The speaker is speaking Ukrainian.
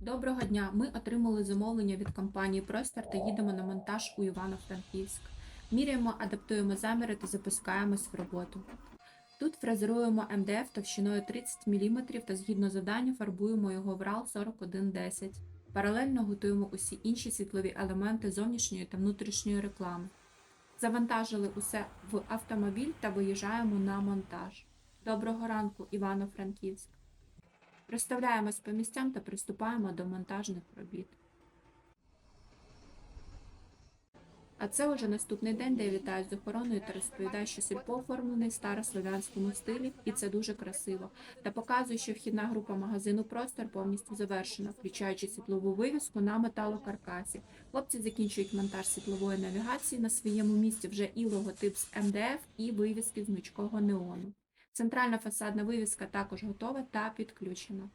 Доброго дня! Ми отримали замовлення від компанії Простор та їдемо на монтаж у Івано-Франківськ. Міряємо, адаптуємо заміри та запускаємось в роботу. Тут фрезеруємо МДФ товщиною 30 мм та згідно завданню фарбуємо його в RAL 4110. Паралельно готуємо усі інші світлові елементи зовнішньої та внутрішньої реклами. Завантажили усе в автомобіль та виїжджаємо на монтаж. Доброго ранку, Івано-Франківськ! Розставляємось по місцям та приступаємо до монтажних робіт. А це вже наступний день, де я вітаю з охороною та розповідаю, що сільпо оформлений в старослов'янському стилі, і це дуже красиво. Та показую, що вхідна група магазину Простор повністю завершена, включаючи світлову вивіску на металокаркасі. Хлопці закінчують монтаж світлової навігації на своєму місці вже і логотип з МДФ, і вивіски з гнучкого неону. Центральна фасадна вивіска також готова та підключена.